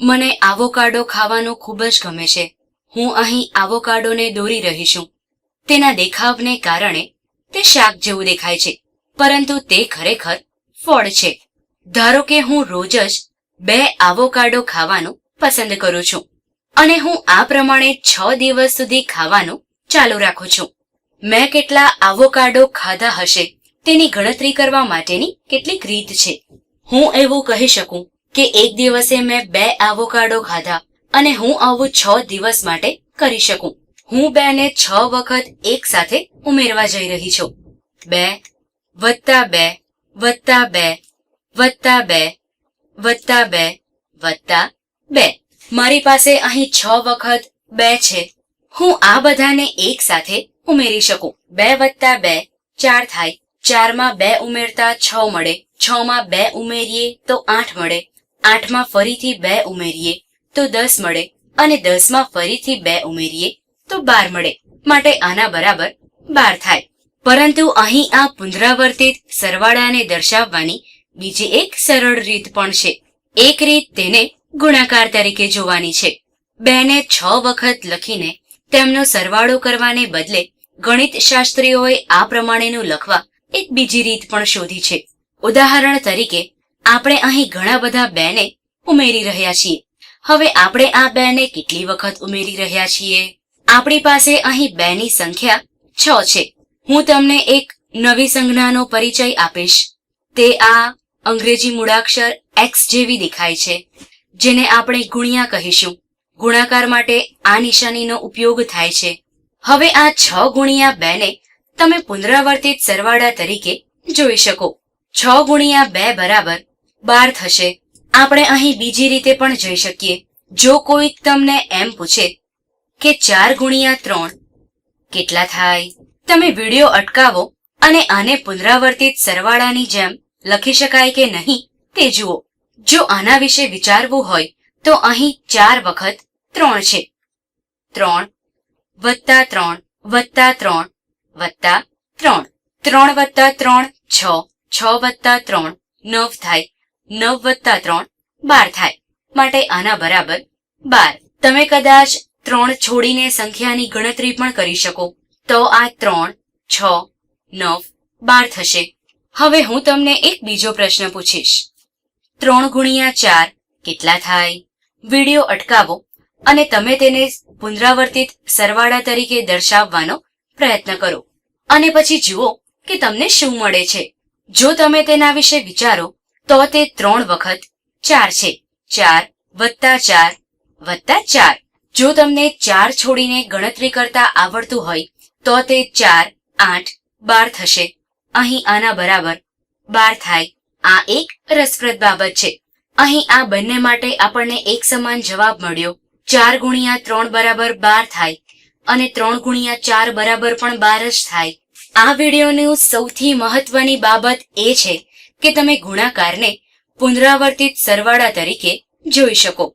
મને આવોકાડો ખાવાનું ખૂબ જ ગમે છે. હું અહીં આવોકાડોને દોરી રહી છું. તેના દેખાવને કારણે તે શાક જેવું દેખાય છે, પરંતુ તે ખરેખર ફળ છે. ધારો કે હું રોજ જ બે આવોકાડો ખાવાનું પસંદ કરું છું, અને હું આ પ્રમાણે છ દિવસ સુધી ખાવાનું ચાલુ રાખું છું. મેં કેટલા આવોકાડો ખાધા હશે તેની ગણતરી કરવા માટેની કેટલીક રીત છે. હું એવું કહી શકું કે એક દિવસે મેં બે આવોકાડો ખાધા અને હું આવું છ દિવસ માટે કરી શકું. હું બે ને છ વખત એક સાથે ઉમેરવા જઈ રહી છું. બે વત્તા બે વત્તા બે વત્તા બે વત્તા બે વત્તા બે. મારી પાસે અહીં છ વખત બે છે. હું આ બધાને એક સાથે ઉમેરી શકું. બે વત્તા બે ચાર થાય. ચારમાં બે ઉમેરતા છ મળે. છ માં બે ઉમેરીએ તો આઠ મળે. આઠમાં ફરીથી બે ઉમેરીએ, તો દસ મળે. અને દસમાં ફરીથી બે ઉમેરીએ, તો બાર મળે. માટે આના બરાબર બાર થાય. પરંતુ અહીં આ પુનરાવર્તિત સરવાળાને દર્શાવવાની બીજી એક સરળ રીત પણ છે. એક રીત તેને ગુણાકાર તરીકે જોવાની છે. બેને છ વખત લખીને તેમનો સરવાળો કરવાને બદલે ગણિત શાસ્ત્રીઓએ આ પ્રમાણેનું લખવા એક બીજી રીત પણ શોધી છે. ઉદાહરણ તરીકે આપણે અહીં ઘણા બધા બેને ઉમેરી રહ્યા છીએ. હવે આપણે આ બેને કેટલી વખત ઉમેરી રહ્યા છીએ? આપણી પાસે અહીં બેની સંખ્યા છ છે. હું તમને એક નવી સંજ્ઞાનો પરિચય આપીશ. તે આ અંગ્રેજી મૂળાક્ષર એક્સ જેવી દેખાય છે, જેને આપણે ગુણ્યા કહીશું. ગુણાકાર માટે આ નિશાનીનો ઉપયોગ થાય છે. હવે આ છ ગુણ્યા બે ને તમે પુનરાવર્તિત સરવાળા તરીકે જોઈ શકો. છ ગુણ્યા બે બરાબર બાર થશે. આપણે અહીં બીજી રીતે પણ જઈ શકીએ. જો કોઈ તમને એમ પૂછે કે ચાર ગુણ્યા ત્રણ કેટલા થાય? તમે વીડિયો અટકાવો અને આને પુનરાવર્તિત સરવાળાની જેમ લખી શકાય કે નહીં તે જુઓ. જો આના વિશે વિચારવું હોય, તો અહીં ચાર વખત ત્રણ છે. ત્રણ વત્તા ત્રણ વત્તા ત્રણ વત્તા ત્રણ. ત્રણ વત્તા ત્રણ છ. છ વત્તા ત્રણ નવ થાય. નવ વત્તા ત્રણ બાર થાય. માટે આના બરાબર બાર. તમે કદાચ ત્રણ છોડીને સંખ્યાની ગણતરી પણ કરી શકો. તો આ ત્રણ, છ, નવ, બાર થશે. હવે હું તમને એક બીજો પ્રશ્ન પૂછીશ. ત્રણ ગુણ્યા ચાર કેટલા થાય? વીડિયો અટકાવો અને તમે તેને પુનરાવર્તિત સરવાળા તરીકે દર્શાવવાનો પ્રયત્ન કરો. અને પછી જુઓ કે તમને શું મળે છે. જો તમે તેના વિશે વિચારો તો તે ત્રણ વખત ચાર છે. ચાર વત્તા ચાર વત્તા ચાર. જો તમને ચાર છોડીને ગણતરી કરતા આવડતું હોય, તો તે ચાર, આઠ, બાર થશે. અહીં આના બરાબર બાર થાય. આ એક રસપ્રદ બાબત છે. અહીં આ બંને માટે આપણને એક સમાન જવાબ મળ્યો. ચાર ગુણ્યા ત્રણ બરાબર બાર થાય અને ત્રણ ગુણ્યા ચાર બરાબર પણ બાર જ થાય. આ વિડીયોનું સૌથી મહત્વની બાબત એ છે કે તમે ગુણાકારને પુનરાવર્તિત સરવાળા તરીકે જોઈ શકો.